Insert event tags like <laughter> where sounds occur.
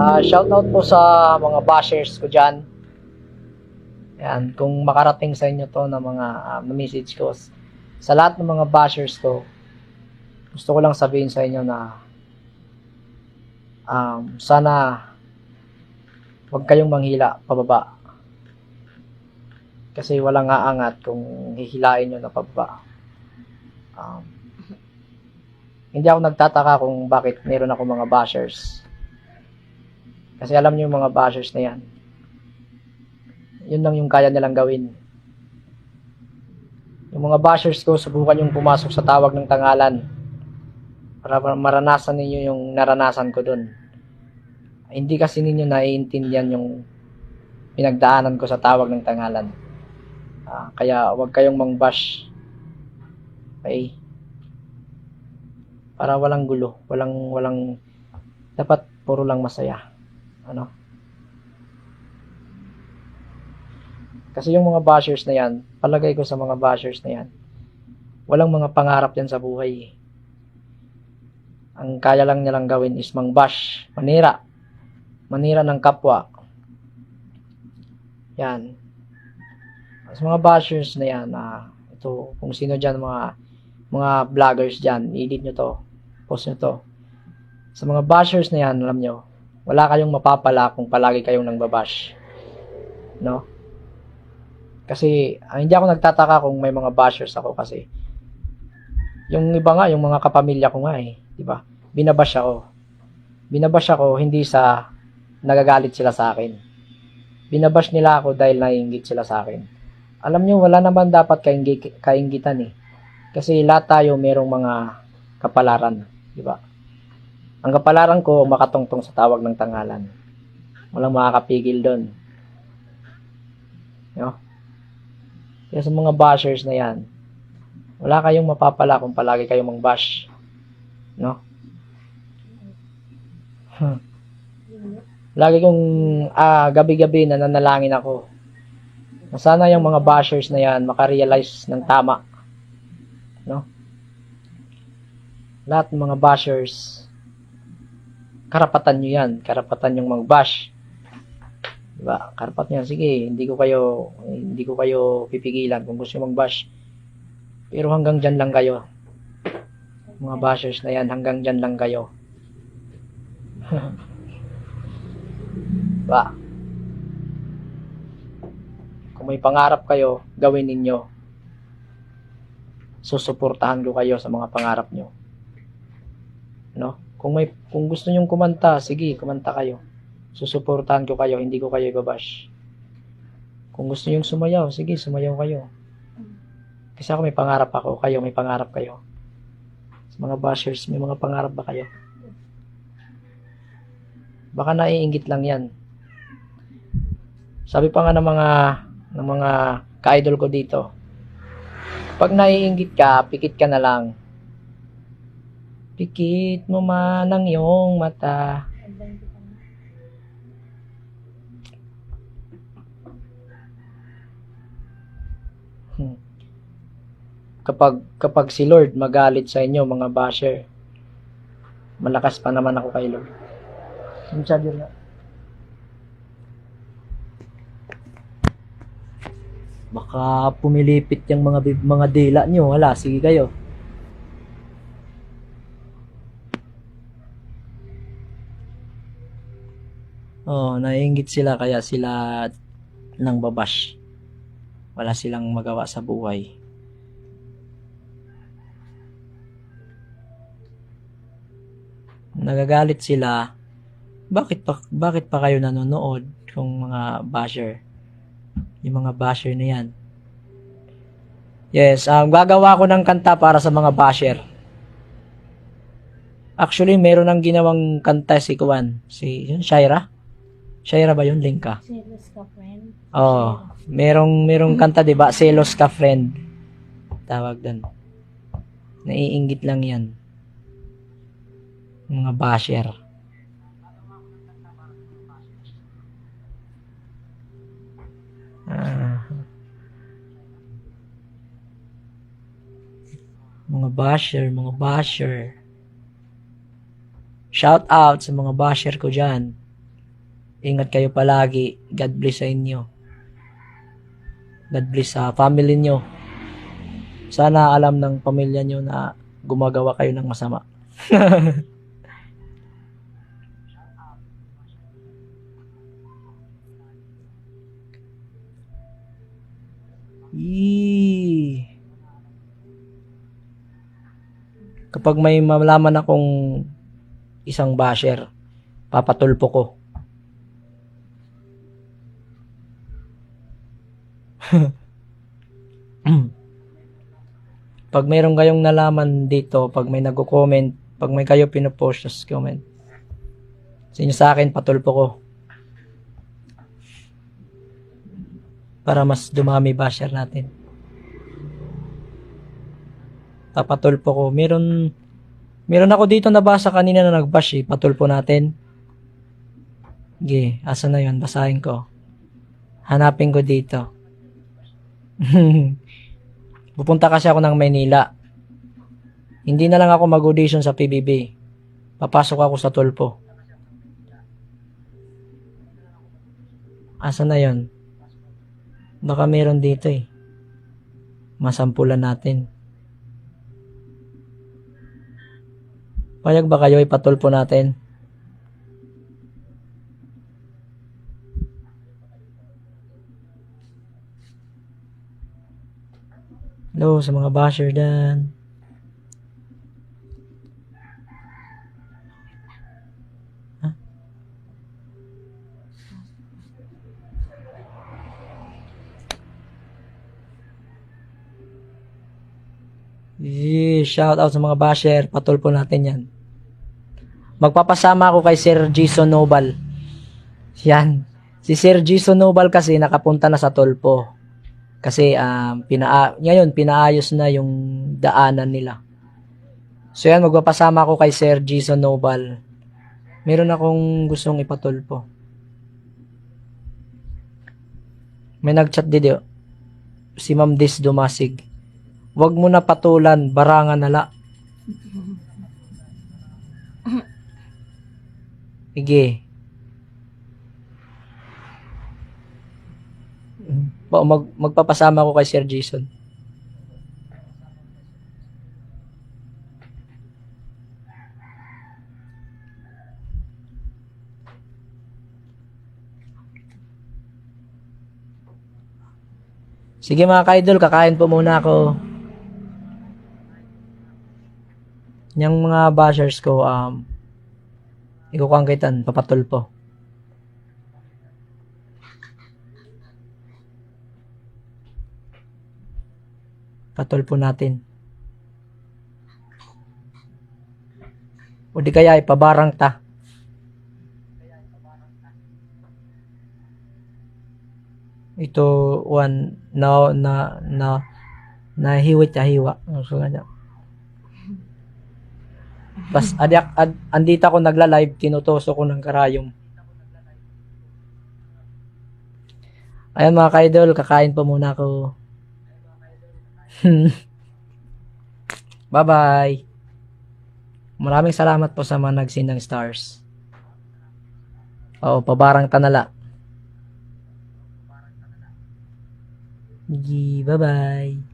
Ah, shoutout po sa mga bashers ko dyan. Yan, kung makarating sa inyo to na mga ah, na message ko. Sa lahat ng mga bashers ko, gusto ko lang sabihin sa inyo na um, sana huwag kayong manghila pababa. Kasi walang aangat kung hihilain nyo na pababa. Um, hindi ako nagtataka kung bakit meron ako mga bashers. Kasi alam niyo yung mga bashers na yan. Yun lang yung kaya nilang gawin. Yung mga bashers ko, subukan yung pumasok sa tawag ng tangalan. Para maranasan ninyo yung naranasan ko dun. Hindi kasi ninyo naiintindihan yung pinagdaanan ko sa tawag ng tangalan. Ah, kaya wag kayong mang-bash. Okay? Para walang gulo, walang walang dapat puro lang masaya. Ano? Kasi yung mga bashers na yan, palagay ko sa mga bashers na yan, walang mga pangarap yan sa buhay. eh. Ang kaya lang nilang gawin is mang-bash, manira. Manira ng kapwa. Yan. Sa mga bashers na yan, ah, ito, kung sino dyan, mga, mga vloggers dyan, edit nyo to, post nyo to. Sa mga bashers na yan, alam nyo, wala kayong mapapala kung palagi kayong nang babash. No? Kasi, ah, hindi ako nagtataka kung may mga bashers ako kasi yung iba nga, yung mga kapamilya ko nga eh, di ba? Binabash ako. Binabash ako hindi sa nagagalit sila sa akin. Binabash nila ako dahil naiingit sila sa akin. Alam nyo, wala naman dapat kaingi, kaingitan eh. Kasi lahat tayo merong mga kapalaran, di ba? Ang kapalaran ko, makatungtong sa tawag ng tangalan. Walang makakapigil doon. No? Kaya sa mga bashers na yan, wala kayong mapapala kung palagi kayong mang-bash. No? Hmm. Lagi kong ah, gabi-gabi nananalangin ako. Na sana yung mga bashers na yan makarealize ng tama. No? Lahat ng mga bashers, karapatan nyo yan. Karapatan yung mag-bash. Diba? Karapatan yan. Sige, hindi ko kayo, hindi ko kayo pipigilan kung gusto nyo mag-bash. Pero hanggang dyan lang kayo. Mga bashers na yan, hanggang dyan lang kayo. ba? Kung may pangarap kayo, gawin ninyo. Susuportahan ko kayo sa mga pangarap nyo. No? Kung may kung gusto niyo kumanta, sige, kumanta kayo. Susuportahan ko kayo, hindi ko kayo ibabash. Kung gusto niyo sumayaw, sige, sumayaw kayo. Kasi ako may pangarap ako, kayo may pangarap kayo. Sa mga bashers, may mga pangarap ba kayo? Baka naiingit lang yan. Sabi pa nga ng mga ng mga ka-idol ko dito. Pag naiingit ka, pikit ka na lang. Pikit mo man ang iyong mata. Hmm. Kapag kapag si Lord magalit sa inyo mga basher, malakas pa naman ako kay Lord. Yung charger na. Baka pumilipit yung mga mga dila nyo. Wala, sige kayo. Oh, naiingit sila kaya sila nang babash. Wala silang magawa sa buhay. Nagagalit sila. Bakit pa bakit pa kayo nanonood kung mga basher? Yung mga basher na yan. Yes, um, gagawa ko ng kanta para sa mga basher. Actually, meron nang ginawang kanta si Kuan. Si yun, Shaira? Shaira ba yun? Linka? Serious ka, friend? Oo. merong, merong kanta, di ba? Selos ka, friend. Tawag doon. Naiingit lang yan. Mga basher. Ah. mga basher, mga basher. Shout out sa mga basher ko dyan. Ingat kayo palagi. God bless sa inyo. God bless sa family nyo. Sana alam ng pamilya nyo na gumagawa kayo ng masama. <laughs> Yee. Kapag may malaman akong isang basher, papatulpo ko. <laughs> pag mayroon kayong nalaman dito, pag may nagko-comment, pag may kayo pinopost, just comment. Sa inyo sa akin, patulpo ko. Para mas dumami basher natin. Papatulpo ko. Meron, meron ako dito nabasa kanina na nagbash eh. Patulpo natin. Sige, asa na yun? Basahin ko. Hanapin ko dito. <laughs> Pupunta kasi ako ng Maynila. Hindi na lang ako mag-audition sa PBB. Papasok ako sa tulpo. Asa na yon? Baka meron dito eh. Masampulan natin. Payag ba kayo ipatulpo natin? Hello sa mga basher dyan. Ha? Yee, shout out sa mga basher. Patulpo natin yan. Magpapasama ako kay Sir Jason Nobal. Yan. Si Sir Jason Nobal kasi nakapunta na sa tulpo. Kasi um, pina ngayon pinaayos na yung daanan nila. So yan, magpapasama ako kay Sir Jason Nobal. Meron akong gustong ipatulpo. May nagchat dito. Si Ma'am Des Dumasig. Huwag mo na patulan, barangan nala. <laughs> Sige. Ba, mag, magpapasama ko kay Sir Jason. Sige mga ka-idol, kakain po muna ako. Yung mga bashers ko, um, ikukangkitan, papatulpo. Patulpo natin. O di kaya ipabarang ta. Ito one na na na nahiwit hiwa. So ganyan. Bas adyak ad, andito ako nagla-live tinutuso ko ng karayom. Ayan mga ka-idol, kakain pa muna ako. <laughs> Bye-bye. Maraming salamat po sa mga nagsin ng stars. Oo, pabarang tanala. Bye-bye.